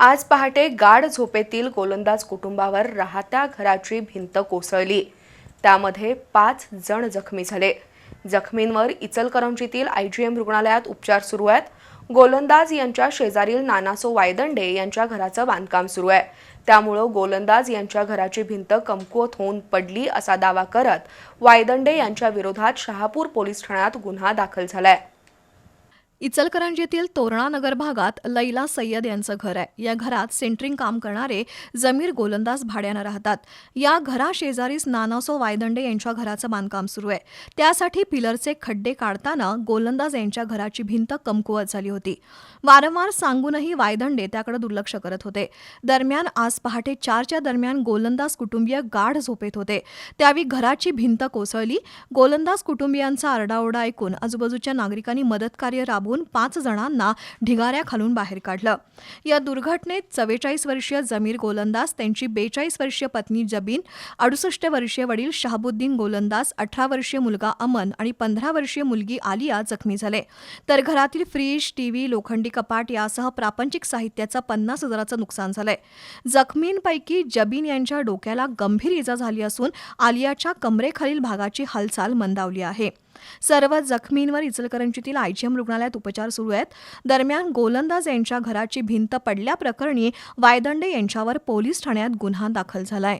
आज पहाटे गाढ झोपेतील गोलंदाज कुटुंबावर राहत्या घराची भिंत कोसळली. त्यामध्ये पाच जण जखमी झाले. जखमींवर इचलकरंजीतील आयजीएम रुग्णालयात उपचार सुरू आहेत. गोलंदाज यांच्या शेजारील नानासो वायदंडे यांच्या घराचं बांधकाम सुरू आहे. त्यामुळं गोलंदाज यांच्या घराची भिंत कमकुवत होऊन पडली असा दावा करत वायदंडे यांच्या विरोधात शहापूर पोलीस ठाण्यात गुन्हा दाखल झाला आहे इचलकरंजीतील तोरणा नगर भागात लैला सय्यद यांचं घर आहे. या घरात सेंटरिंग काम करणारे जमीर गोलंदाज भाड्यानं राहतात. या घराशेजारीच नानासो वायदंडे यांच्या घराचं बांधकाम सुरू आहे. त्यासाठी पिलरचे खड्डे काढताना गोलंदाज यांच्या घराची भिंत कमकुवत झाली होती. वारंवार सांगूनही वायदंडे त्याकडे दुर्लक्ष करत होते. दरम्यान आज पहाटे चारच्या दरम्यान गोलंदाज कुटुंबीय गाढ झोपेत होते. त्यावेळी घराची भिंत कोसळली. गोलंदाज कुटुंबियांचा आरडाओरडा ऐकून आजूबाजूच्या नागरिकांनी मदतकार्य राबवून पाच जणांना ढिगाऱ्याखालून बाहेर काढलं. या दुर्घटनेत चव्वेचाळीस वर्षीय जमीर गोलंदाज त्यांची बेचाळीस वर्षीय पत्नी जबीन अडुसष्ट वर्षीय वडील शहाबुद्दीन गोलंदाज अठरा वर्षीय मुलगा अमन आणि पंधरा वर्षीय मुलगी आलिया जखमी झाले. तर घरातील फ्रीज टीव्ही लोखंडी कपाट यासह प्रापंचिक साहित्याचं पन्नास हजाराचं नुकसान झालंय. जखमींपैकी जबीन यांच्या डोक्याला गंभीर इजा झाली असून आलियाच्या कमरेखालील भागाची हालचाल मंदावली आहे. सर्व जखमींवर इचलकरंजीतील आयजीएम रुग्णालयात उपचार सुरू आहेत. दरम्यान गोलंदाज यांच्या घराची भिंत पडल्याप्रकरणी वायदंडे यांच्यावर पोलीस ठाण्यात गुन्हा दाखल झालाय.